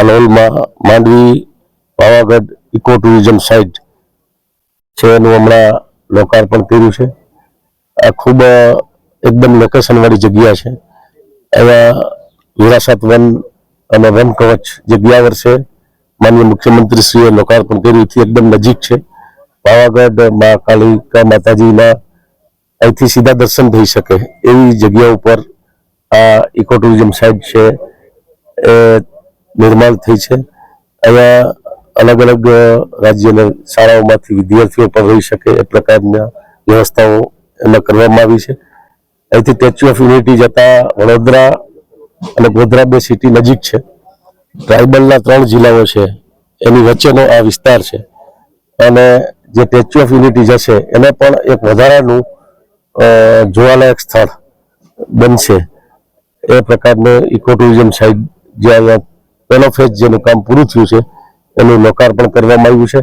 હાલોલમાં Mandvi Pavagadh eco tourism site છે એનું હમણાં લોકાર્પણ કર્યું છે. આ ખૂબ એકદમ લોકેશનવાળી જગ્યા છે. અહીંયા વિરાસત વન અને વન કવચ જગ્યા ગયા વર્ષે માનનીય મુખ્યમંત્રીશ્રીએ લોકાર્પણ કર્યું છે એકદમ નજીક છે. પાવાગઢ મા કાલિકા માતાજીના અહીંથી સીધા દર્શન થઈ શકે એવી જગ્યા ઉપર આ ઇકો ટુરિઝમ સાઇટ છે. એ નિર્માણ થઈ છે. અહીંયા અલગ અલગ રાજ્યના શાળાઓમાંથી વિદ્યાર્થીઓ પણ રહી શકે એ પ્રકારના વ્યવસ્થાઓ એમાં કરવામાં આવી છે. અહીંથી સ્ટેચ્યુ ઓફ યુનિટી જતા વડોદરા અને ગોધરા બે સિટી નજીક છે. ટ્રાઇબલના ત્રણ જિલ્લાઓ છે. એની વચ્ચેનો આ વિસ્તાર છે. અને જે સ્ટેચ્યુ ઓફ યુનિટી જશે, એને પણ એક વધારાનું જોવાલાયક સ્થળ બનશે. એ પ્રકારનું ઇકો ટુરિઝમ સાઇટ જે અહીંયા પહેલો ફેઝ જેનું કામ પૂરું થયું છે એનું લોકાર્પણ કરવામાં આવ્યું છે.